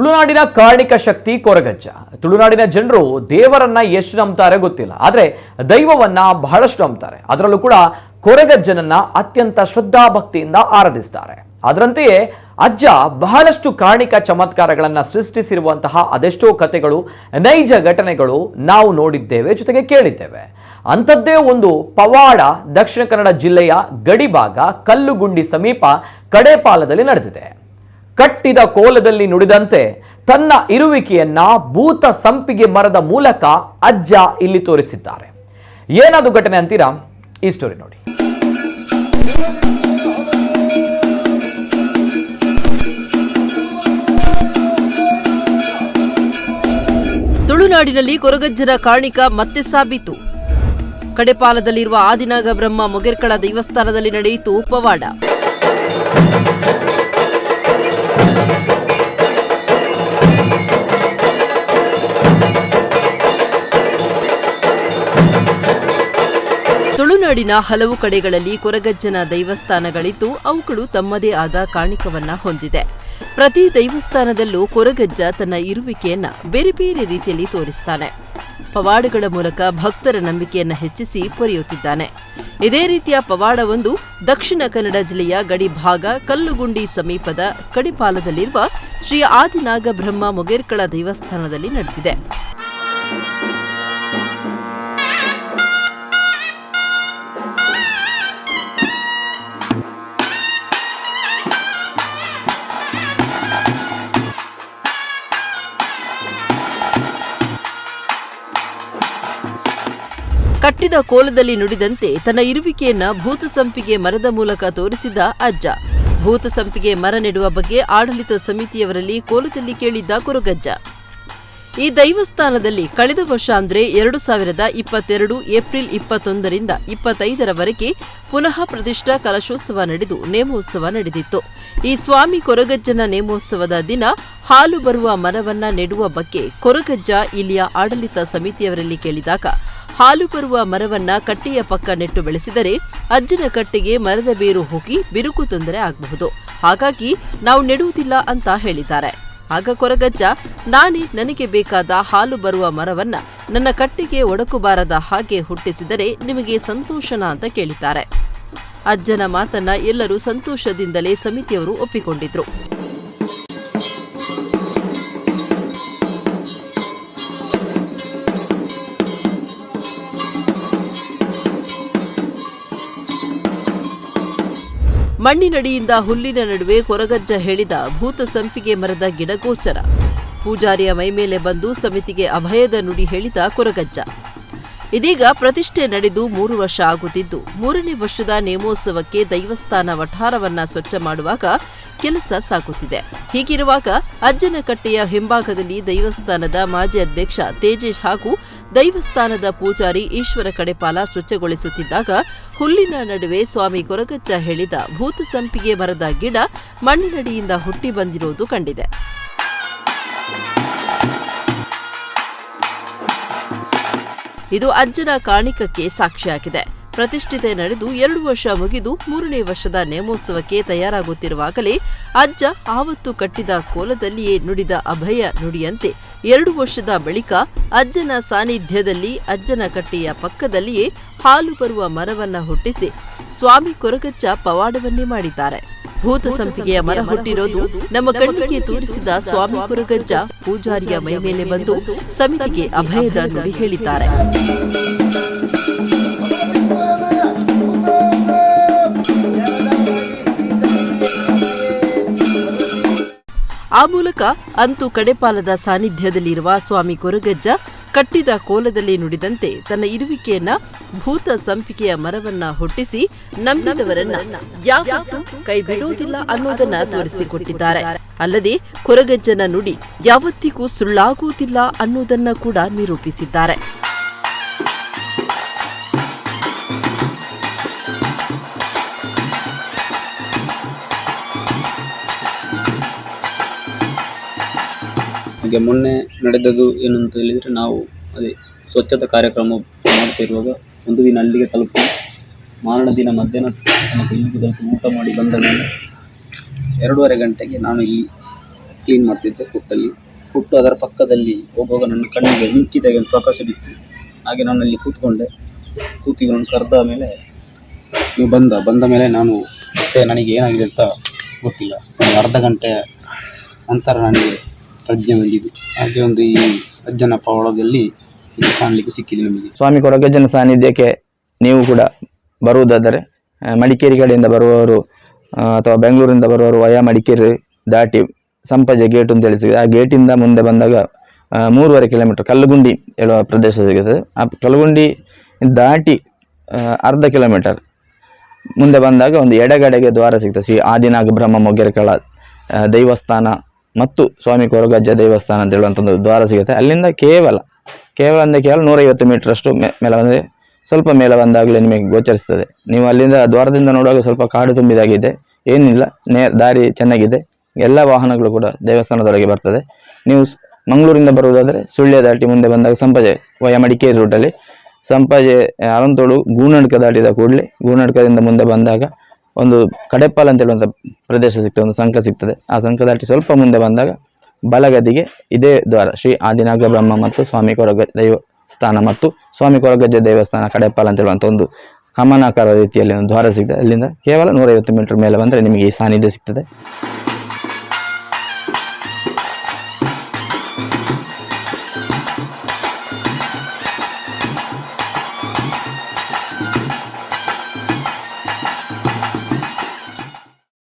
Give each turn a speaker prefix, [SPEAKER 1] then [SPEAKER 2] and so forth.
[SPEAKER 1] ತುಳುನಾಡಿನ ಕಾರ್ಣಿಕ ಶಕ್ತಿ ಕೊರಗಜ್ಜ. ತುಳುನಾಡಿನ ಜನರು ದೇವರನ್ನ ಎಷ್ಟು ನಂಬ್ತಾರೆ ಗೊತ್ತಿಲ್ಲ. ಆದರೆ ದೈವವನ್ನ ಬಹಳಷ್ಟು ನಂಬ್ತಾರೆ. ಅದರಲ್ಲೂ ಕೂಡ ಕೊರಗಜ್ಜನನ್ನ ಅತ್ಯಂತ ಶ್ರದ್ಧಾಭಕ್ತಿಯಿಂದ ಆರಾಧಿಸ್ತಾರೆ. ಅದರಂತೆಯೇ ಅಜ್ಜ ಬಹಳಷ್ಟು ಕಾರ್ಣಿಕ ಚಮತ್ಕಾರಗಳನ್ನು ಸೃಷ್ಟಿಸಿರುವಂತಹ ಅದೆಷ್ಟೋ ಕಥೆಗಳು, ನೈಜ ಘಟನೆಗಳು ನಾವು ನೋಡಿದ್ದೇವೆ, ಜೊತೆಗೆ ಕೇಳಿದ್ದೇವೆ. ಅಂಥದ್ದೇ ಒಂದು ಪವಾಡ ದಕ್ಷಿಣ ಕನ್ನಡ ಜಿಲ್ಲೆಯ ಗಡಿಭಾಗ ಕಲ್ಲುಗುಂಡಿ ಸಮೀಪ ಕಡೇಪಾಲದಲ್ಲಿ ನಡೆದಿದೆ. ಕಟ್ಟಿದ ಕೋಲದಲ್ಲಿ ನುಡಿದಂತೆ ತನ್ನ ಇರುವಿಕೆಯನ್ನ ಭೂತ ಸಂಪಿಗೆ ಮರದ ಮೂಲಕ ಅಜ್ಜ ಇಲ್ಲಿ ತೋರಿಸಿದ್ದಾರೆ. ಏನದು ಘಟನೆ ಅಂತೀರಾ? ಈ ಸ್ಟೋರಿ ನೋಡಿ.
[SPEAKER 2] ತುಳುನಾಡಿನಲ್ಲಿ ಕೊರಗಜ್ಜನ ಕಾಣಿಕ ಮತ್ತೆ ಸಾಬೀತು. ಕಡೆಪಾಲದಲ್ಲಿರುವ ಆದಿನಾಗ ಬ್ರಹ್ಮ ಮೊಗೆರ್ಕಳ ದೇವಸ್ಥಾನದಲ್ಲಿ ನಡೆಯಿತು ಪವಾಡ ತುಳುನಾಡಿನ ಹಲವು ಕಡೆಗಳಲ್ಲಿ ಕೊರಗಜ್ಜನ ದೈವಸ್ಥಾನಗಳಿದ್ದು, ಅವುಗಳು ತಮ್ಮದೇ ಆದ ಕಾಣಿಕವನ್ನ ಹೊಂದಿದೆ. ಪ್ರತಿ ದೈವಸ್ಥಾನದಲ್ಲೂ ಕೊರಗಜ್ಜ ತನ್ನ ಇರುವಿಕೆಯನ್ನ ಬೇರೆ ಬೇರೆ ರೀತಿಯಲ್ಲಿ ತೋರಿಸ್ತಾನೆ. ಪವಾಡಗಳ ಮೂಲಕ ಭಕ್ತರ ನಂಬಿಕೆಯನ್ನು ಹೆಚ್ಚಿಸಿ ಪೊರೆಯುತ್ತಿದ್ದಾನೆ. ಇದೇ ರೀತಿಯ ಪವಾಡವೊಂದು ದಕ್ಷಿಣ ಕನ್ನಡ ಜಿಲ್ಲೆಯ ಗಡಿ ಭಾಗ ಕಲ್ಲುಗುಂಡಿ ಸಮೀಪದ ಕಡಿಪಾಲದಲ್ಲಿರುವ ಶ್ರೀ ಆದಿನಾಗಬ್ರಹ್ಮ ಮೊಗೇರ್ಕಳ ದೇವಸ್ಥಾನದಲ್ಲಿ ನಡೆದಿದೆ. ಕಟ್ಟಿದ ಕೋಲದಲ್ಲಿ ನುಡಿದಂತೆ ತನ್ನ ಇರುವಿಕೆಯನ್ನ ಭೂತ ಸಂಪಿಗೆ ಮರದ ಮೂಲಕ ತೋರಿಸಿದ ಅಜ್ಜ. ಭೂತ ಸಂಪಿಗೆ ಮರ ನೆಡುವ ಬಗ್ಗೆ ಆಡಳಿತ ಸಮಿತಿಯವರಲ್ಲಿ ಕೋಲದಲ್ಲಿ ಕೇಳಿದ್ದ ಕೊರಗಜ್ಜ. ಈ ದೈವಸ್ಥಾನದಲ್ಲಿ ಕಳೆದ ವರ್ಷ ಅಂದ್ರೆ ಎರಡು ಸಾವಿರದ ಇಪ್ಪತ್ತೆರಡು ಏಪ್ರಿಲ್ ಇಪ್ಪತ್ತೊಂದರಿಂದ ಇಪ್ಪತ್ತೈದರವರೆಗೆ ಪುನಃ ಪ್ರತಿಷ್ಠಾ ಕಲಶೋತ್ಸವ ನಡೆದು ನೇಮೋತ್ಸವ ನಡೆದಿತ್ತು. ಈ ಸ್ವಾಮಿ ಕೊರಗಜ್ಜನ ನೇಮೋತ್ಸವದ ದಿನ ಹಾಲು ಬರುವ ಮರವನ್ನ ನೆಡುವ ಬಗ್ಗೆ ಕೊರಗಜ್ಜ ಇಲ್ಲಿಯ ಆಡಳಿತ ಸಮಿತಿಯವರಲ್ಲಿ ಕೇಳಿದಾಗ ಹಾಲು ಬರುವ ಮರವನ್ನ ಕಟ್ಟೆಯ ಪಕ್ಕ ನೆಟ್ಟು ಬೆಳೆಸಿದರೆ ಅಜ್ಜನ ಕಟ್ಟೆಗೆ ಮರದ ಬೇರು ಹೋಗಿ ಬಿರುಕು ತೊಂದರೆ ಆಗಬಹುದು. ಹಾಗಾಗಿ ನಾವು ನೆಡುವುದಿಲ್ಲ ಅಂತ ಹೇಳಿದ್ದಾರೆ. ಆಗ ಕೊರಗಜ್ಜ, ನಾನೇ ನನಗೆ ಬೇಕಾದ ಹಾಲು ಬರುವ ಮರವನ್ನ ನನ್ನ ಕಟ್ಟಿಗೆ ಒಡಕುಬಾರದ ಹಾಗೆ ಹುಟ್ಟಿಸಿದರೆ ನಿಮಗೆ ಸಂತೋಷನ ಅಂತ ಕೇಳಿದ್ದಾರೆ. ಅಜ್ಜನ ಮಾತನ್ನ ಎಲ್ಲರೂ ಸಂತೋಷದಿಂದಲೇ ಸಮಿತಿಯವರು ಒಪ್ಪಿಕೊಂಡಿದ್ರು. ಮಣ್ಣಿನಡಿಯಿಂದ ಹುಲ್ಲಿನ ನಡುವೆ ಕೊರಗಜ್ಜ ಹೇಳಿದ ಭೂತ ಸಂಪಿಗೆ ಮರದ ಗಿಡಗೋಚರ. ಪೂಜಾರಿಯ ಮೈಮೇಲೆ ಬಂದು ಸಮಿತಿಗೆ ಅಭಯದ ನುಡಿ ಹೇಳಿದ ಕೊರಗಜ್ಜ. ಇದೀಗ ಪ್ರತಿಷ್ಠೆ ನಡೆದು ಮೂರು ವರ್ಷ ಆಗುತ್ತಿದ್ದು, ಮೂರನೇ ವರ್ಷದ ನೇಮೋತ್ಸವಕ್ಕೆ ದೈವಸ್ಥಾನ ವಠಾರವನ್ನ ಸ್ವಚ್ಛ ಮಾಡುವಾಗ ಕೆಲಸ ಸಾಕುತ್ತಿದೆ. ಹೀಗಿರುವಾಗ ಅಜ್ಜನ ಕಟ್ಟೆಯ ಹಿಂಭಾಗದಲ್ಲಿ ದೈವಸ್ಥಾನದ ಮಾಜಿ ಅಧ್ಯಕ್ಷ ತೇಜೇಶ್ ಹಾಗೂ ದೈವಸ್ಥಾನದ ಪೂಜಾರಿ ಈಶ್ವರ ಕಡೆಪಾಲ ಸ್ವಚ್ಛಗೊಳಿಸುತ್ತಿದ್ದಾಗ ಹುಲ್ಲಿನ ನಡುವೆ ಸ್ವಾಮಿ ಕೊರಗಜ್ಜ ಹೇಳಿದ ಭೂತ ಸಂಪಿಗೆ ಮರದ ಗಿಡ ಮಣ್ಣಿನಡಿಯಿಂದ ಹುಟ್ಟಿ ಬಂದಿರುವುದು ಕಂಡಿದೆ. ಇದು ಅಜ್ಜನ ಕಾಣಿಕಕ್ಕೆ ಸಾಕ್ಷಿಯಾಗಿದೆ. ಪ್ರತಿಷ್ಠಿತೆ ನಡೆದು ಎರಡು ವರ್ಷ ಮುಗಿದು ಮೂರನೇ ವರ್ಷದ ನೇಮೋತ್ಸವಕ್ಕೆ ತಯಾರಾಗುತ್ತಿರುವಾಗಲೇ ಅಜ್ಜ ಆವತ್ತು ಕಟ್ಟಿದ ಕೋಲದಲ್ಲಿಯೇ ನುಡಿದ ಅಭಯ ನುಡಿಯಂತೆ ಎರಡು ವರ್ಷದ ಬಳಿಕ ಅಜ್ಜನ ಸಾನ್ನಿಧ್ಯದಲ್ಲಿ ಅಜ್ಜನ ಕಟ್ಟೆಯ ಪಕ್ಕದಲ್ಲಿಯೇ ಹಾಲು ಬರುವ ಮರವನ್ನ ಹುಟ್ಟಿಸಿ ಸ್ವಾಮಿ ಕೊರಗಚ್ಚ ಪವಾಡವನ್ನೇ ಮಾಡಿದ್ದಾರೆ. ಭೂತ ಸಂಪಿಗೆಯ ಮರ ಹುಟ್ಟಿರೋದು ನಮ್ಮ ಕಣ್ಣಿಗೆ ತೋರಿಸಿದ ಸ್ವಾಮಿ ಕುರುಗಜ್ಜ ಪೂಜಾರಿಯ ಮೈಮೇಲೆ ಬಂದು ಸಮಿತಿಗೆ ಅಭಯದ ನುಡಿ ಹೇಳಿದ್ದಾರೆ. ಆ ಮೂಲಕ ಅಂತೂ ಕಡೆಪಾಲದ ಸಾನ್ನಿಧ್ಯದಲ್ಲಿರುವ ಸ್ವಾಮಿ ಕೊರಗಜ್ಜ ಕಟ್ಟಿದ ಕೋಲದಲ್ಲಿ ನುಡಿದಂತೆ ತನ್ನ ಇರುವಿಕೆಯನ್ನ ಭೂತ ಸಂಪಿಗೆಯ ಮರವನ್ನ ಹುಟ್ಟಿಸಿ ನಂಬಿದವರನ್ನ ಯಾವತ್ತೂ ಕೈ ಬಿಡುವುದಿಲ್ಲ ಅನ್ನೋದನ್ನ ತೋರಿಸಿಕೊಟ್ಟಿದ್ದಾರೆ. ಅಲ್ಲದೆ ಕೊರಗಜ್ಜನ ನುಡಿ ಯಾವತ್ತಿಗೂ ಸುಳ್ಳಾಗುವುದಿಲ್ಲ ಅನ್ನೋದನ್ನ ಕೂಡ ನಿರೂಪಿಸಿದ್ದಾರೆ.
[SPEAKER 3] ಹಾಗೆ ಮೊನ್ನೆ ನಡೆದದ್ದು ಏನಂತ ಹೇಳಿದರೆ ನಾವು ಅದೇ ಸ್ವಚ್ಛತಾ ಕಾರ್ಯಕ್ರಮ ಮಾಡ್ತಿರುವಾಗ ಒಂದು ದಿನ ಅಲ್ಲಿಗೆ ತಲುಪಿ ಮಾರಣ ದಿನ ಮಧ್ಯಾಹ್ನ ಇಲ್ಲಿಗೆ ತಲುಪಿ ಊಟ ಮಾಡಿ ಬಂದ ಮೇಲೆ ಎರಡೂವರೆ ಗಂಟೆಗೆ ನಾನು ಇಲ್ಲಿ ಕ್ಲೀನ್ ಮಾಡ್ತಿದ್ದೆ ಹುಟ್ಟಲ್ಲಿ ಹುಟ್ಟು ಅದರ ಪಕ್ಕದಲ್ಲಿ ಹೋಗುವಾಗ ನನ್ನ ಕಣ್ಣಿಗೆ ಮಿಂಚಿದಾಗ ಒಂದು ಪ್ರಕಾಶ ಬಿತ್ತು. ಹಾಗೆ ನಾನು ಅಲ್ಲಿ ಕೂತ್ಕೊಂಡೆ. ಕೂತಿ ನಾನು ಕರೆದ ಮೇಲೆ ನೀವು ಬಂದ ಬಂದ ಮೇಲೆ ನಾನು ಮತ್ತೆ ನನಗೆ ಏನಾಗಿದೆ ಅಂತ ಗೊತ್ತಿಲ್ಲ. ಒಂದು ಅರ್ಧ ಗಂಟೆ ನಂತರ ನನಗೆ ಪ್ರಜ್ಞೆ ಬಂದಿದೆ. ಹಾಗೆ ಒಂದು ಈ ಅಜ್ಜನ ಪವಾಡದಲ್ಲಿ ಇದು ಕಾಣಲಿಕ್ಕೆ ಸಿಕ್ಕಿದೆ ನಮಗೆ.
[SPEAKER 4] ಸ್ವಾಮಿ ಕೊರಗಜ್ಜನ ಸಾನ್ನಿಧ್ಯಕ್ಕೆ ನೀವು ಕೂಡ ಬರುವುದಾದರೆ ಮಡಿಕೇರಿ ಕಡೆಯಿಂದ ಬರುವವರು ಅಥವಾ ಬೆಂಗಳೂರಿಂದ ಬರುವವರು ವಯಾ ಮಡಿಕೇರಿ ದಾಟಿ ಸಂಪಜೆ ಗೇಟ್ ಅಂತ ಹೇಳಿ ಆ ಗೇಟಿಂದ ಮುಂದೆ ಬಂದಾಗ ಮೂರುವರೆ ಕಿಲೋಮೀಟರ್ ಕಲ್ಲುಗುಂಡಿ ಹೇಳುವ ಪ್ರದೇಶ ಸಿಗುತ್ತದೆ. ಆ ಕಲ್ಲುಗುಂಡಿ ದಾಟಿ ಅರ್ಧ ಕಿಲೋಮೀಟರ್ ಮುಂದೆ ಬಂದಾಗ ಒಂದು ಎಡಗಡೆಗೆ ದ್ವಾರ ಸಿಗ್ತದೆ. ಶ್ರೀ ಆದಿನಾಗ ಬ್ರಹ್ಮ ಮೊಗ್ಗೆರಕಳ ಆ, ದೇವಸ್ಥಾನ ಮತ್ತು ಸ್ವಾಮಿ ಕೊರಗಜ್ಜ ದೇವಸ್ಥಾನ ಅಂತ ಹೇಳುವಂಥ ಒಂದು ದ್ವಾರ ಸಿಗುತ್ತೆ. ಅಲ್ಲಿಂದ ಕೇವಲ ಕೇವಲ ಅಂದರೆ ಕೇವಲ ನೂರೈವತ್ತು ಮೀಟ್ರಷ್ಟು ಮೇಲೆ ಬಂದರೆ ಸ್ವಲ್ಪ ಮೇಲೆ ಬಂದಾಗಲೇ ನಿಮಗೆ ಗೋಚರಿಸ್ತದೆ. ನೀವು ಅಲ್ಲಿಂದ ದ್ವಾರದಿಂದ ನೋಡುವಾಗ ಸ್ವಲ್ಪ ಕಾಡು ತುಂಬಿದಾಗಿದೆ. ಏನಿಲ್ಲ, ನೇ, ದಾರಿ ಚೆನ್ನಾಗಿದೆ. ಎಲ್ಲ ವಾಹನಗಳು ಕೂಡ ದೇವಸ್ಥಾನದೊಳಗೆ ಬರ್ತದೆ. ನೀವು ಮಂಗಳೂರಿಂದ ಬರುವುದಾದರೆ ಸುಳ್ಯ ದಾಟಿ ಮುಂದೆ ಬಂದಾಗ ಸಂಪಜೆ ವಯ ಮಡಿಕೇರಿ ರೂಟಲ್ಲಿ ಸಂಪಾಜೆ ಅರಂತೋಳು ಗೂನಡ್ಕ ದಾಟಿದ ಕೂಡಲೇ ಗೂನಡ್ಕದಿಂದ ಮುಂದೆ ಬಂದಾಗ ಒಂದು ಕಡೆಪಾಲ್ ಅಂತ ಹೇಳುವಂಥ ಪ್ರದೇಶ ಸಿಗ್ತದೆ, ಒಂದು ಸಂಕ ಸಿಗ್ತದೆ. ಆ ಸಂಕ ದಾಟಿ ಸ್ವಲ್ಪ ಮುಂದೆ ಬಂದಾಗ ಬಲಗದಿಗೆ ಇದೇ ದ್ವಾರ, ಶ್ರೀ ಆದಿನಾಗ ಬ್ರಹ್ಮ ಮತ್ತು ಸ್ವಾಮಿ ಕೊರಗ ದೇವಸ್ಥಾನ ಮತ್ತು ಸ್ವಾಮಿ ಕೊರಗಜ್ಜ ದೇವಸ್ಥಾನ ಕಡೆಪಾಲ್ ಅಂತ ಹೇಳುವಂಥ ಒಂದು ಕಮನಾಕಾರ ರೀತಿಯಲ್ಲಿ ಒಂದು ದ್ವಾರ ಸಿಗ್ತದೆ. ಅಲ್ಲಿಂದ ಕೇವಲ ನೂರೈವತ್ತು ಮೀಟರ್ ಮೇಲೆ ಬಂದರೆ ನಿಮಗೆ ಈ ಸಾನ್ನಿಧ್ಯ ಸಿಗ್ತದೆ.